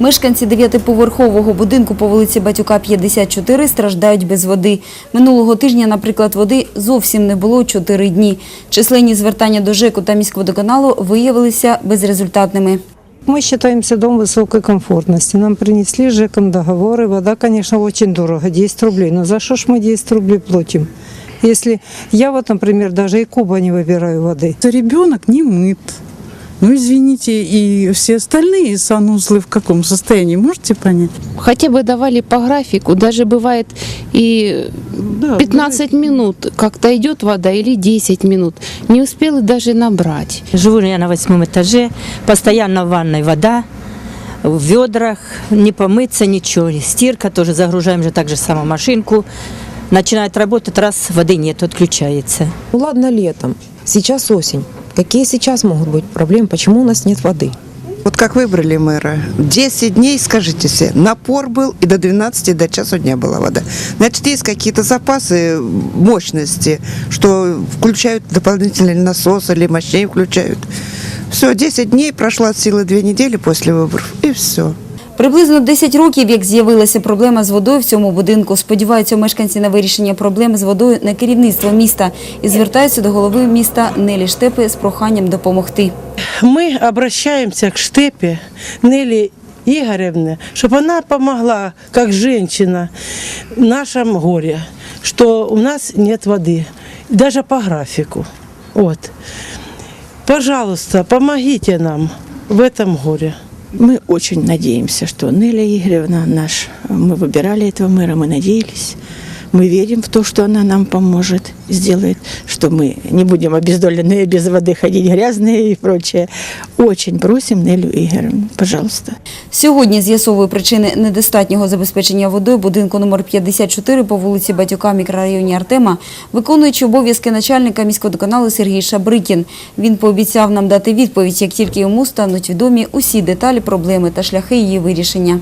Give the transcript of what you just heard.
Мешканці дев'ятиповерхового будинку по вулиці Батюка 54 страждають без води. Минулого тижня, наприклад, води зовсім не було 4 дні. Численні звертання до ЖЕКу та міськводоканалу виявилися безрезультатними. Мы считаемся дом высокой комфортности. Нам принесли с ЖЭКом договоры. Вода, конечно, очень дорого, 10 рублей. Но за что ж мы 10 рублей платим? Если я вот, например, даже и куба не выбираю воды. Ребенок не мыт. Ну, извините, и все остальные санузлы в каком состоянии, можете понять? Хотя бы давали по графику, даже бывает и Да, 15 минут как-то идет вода или 10 минут. Не успела даже набрать. Живу я на восьмом этаже, постоянно в ванной вода, в ведрах, не помыться, ничего. Стирка тоже загружаем же так же само машинку. Начинает работать, раз воды нет, отключается. Ну ладно летом, сейчас осень. Какие сейчас могут быть проблемы? Почему у нас нет воды? Вот как выбрали мэра, 10 дней, скажите себе, напор был, и до 12, до часу дня была вода. Значит, есть какие-то запасы мощности, что включают дополнительный насос или мощнее включают. Все, 10 дней, прошла от силы 2 недели после выборов, и все. Приблизно 10 років, як з'явилася проблема з водою в цьому будинку. Сподіваються мешканці на вирішення проблеми з водою на керівництво міста і звертаються до голови міста Нелі Штепи з проханням допомогти. мы обращаемся к Штепе Нелли Игоревне, чтобы она помогла, как женщина, в нашем горе, что у нас нет воды, даже по графику. Вот. Пожалуйста, помогите нам в этом горе. Мы очень надеемся, что Неля Игоревна наш, мы выбирали этого мэра, мы надеялись, мы верим в то, что она нам поможет, сделает, что мы не будем обездоленные, без воды ходить, грязные и прочее. Очень просим Нелю Игоревну, пожалуйста. Сьогодні з'ясовує причини недостатнього забезпечення водою будинку номер 54 по вулиці Батюка в мікрорайоні Артема, виконуючи обов'язки начальника міськводоканалу Сергій Шабрикін. Він пообіцяв нам дати відповідь, як тільки йому стануть відомі усі деталі проблеми та шляхи її вирішення.